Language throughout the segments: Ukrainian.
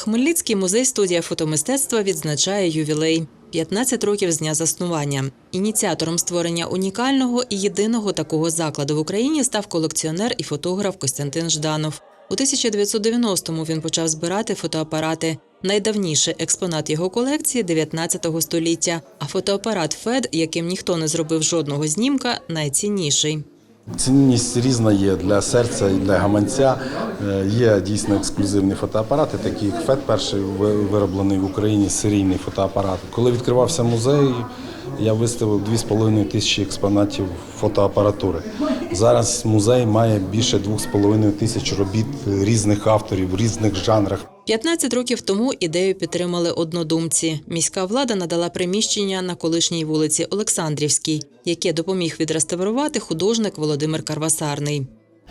Хмельницький музей студія фотомистецтва відзначає ювілей 15 років з дня заснування. Ініціатором створення унікального і єдиного такого закладу в Україні став колекціонер і фотограф Костянтин Жданов. У 1990-му він почав збирати фотоапарати. Найдавніший експонат його колекції 19 століття. А фотоапарат ФЕД, яким ніхто не зробив жодного знімка, найцінніший. Цінність різна є для серця і для гаманця. Е, Є дійсно ексклюзивні фотоапарати, такі як ФЕД, перший вироблений в Україні серійний фотоапарат. Коли відкривався музей, я виставив 2,5 тисячі експонатів фотоапаратури. Зараз музей має більше 2,5 тисяч робіт різних авторів в різних жанрах. 15 років тому ідею підтримали однодумці. Міська влада надала приміщення на колишній вулиці Олександрівській, яке допоміг відреставрувати художник Володимир Карвасарний.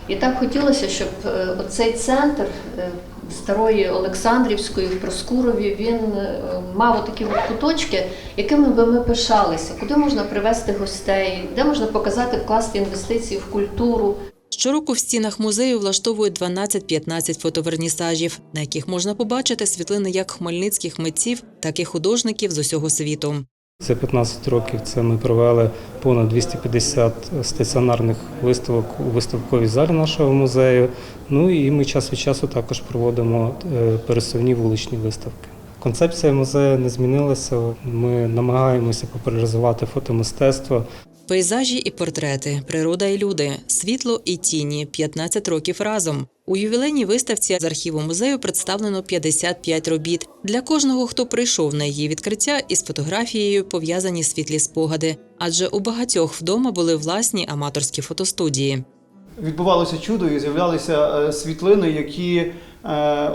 І так хотілося, щоб цей оцей центр е, старої Олександрівської в Проскурові він е, мав такі куточки, якими би ми пишалися, куди можна привезти гостей, де можна показати вкласти інвестиції в культуру. Щороку в стінах музею влаштовують 12-15 фотовернісажів, на яких можна побачити світлини як хмельницьких митців, так і художників з усього світу. За 15 років це ми провели понад 250 стаціонарних виставок у виставковій залі нашого музею. Ну і ми час від часу також проводимо е, пересувні вуличні виставки. Концепція музею не змінилася. Ми намагаємося популяризувати фотомистецтво. Пейзажі і портрети, природа і люди, світло і тіні 15 років разом. У ювілейній виставці з архіву музею представлено 55 робіт. Для кожного, хто прийшов на її відкриття, із фотографією пов'язані світлі спогади, адже у багатьох вдома були власні аматорські фотостудії. відбувалося чудо і з'являлися е, світлини, які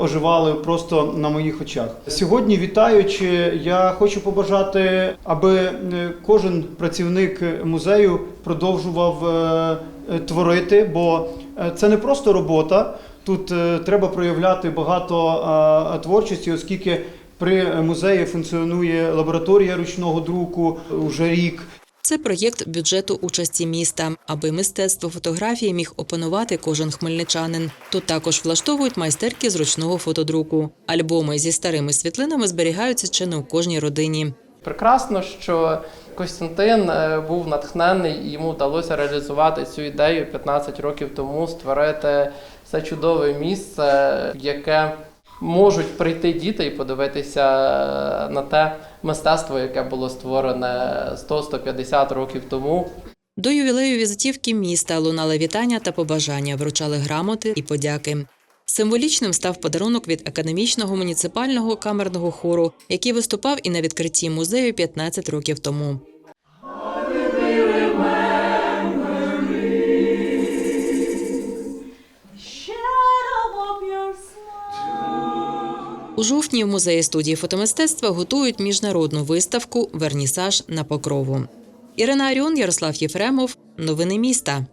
оживали просто на моїх очах. Сьогодні, вітаючи, я хочу побажати, аби е, кожен працівник музею продовжував е, е, творити, бо е, це не просто робота. Тут е, треба проявляти багато е, творчості, оскільки при музеї функціонує лабораторія ручного друку уже рік. Це проєкт бюджету участі міста, аби мистецтво фотографії міг опанувати кожен хмельничанин. Тут також влаштовують майстерки з ручного фотодруку. Альбоми зі старими світлинами зберігаються чи не у кожній родині. Прекрасно, що Костянтин е, був натхнений і йому вдалося реалізувати цю ідею 15 років тому, створити це чудове місце, яке можуть прийти діти і подивитися на те мистецтво, яке було створене 100-150 років тому. До ювілею візитівки міста лунали вітання та побажання, вручали грамоти і подяки. Символічним став подарунок від академічного муніципального камерного хору, який виступав і на відкритті музею 15 років тому. У жовтні в музеї студії фотомистецтва готують міжнародну виставку Вернісаж на покрову. Ірина Аріон, Ярослав Єфремов. Новини міста.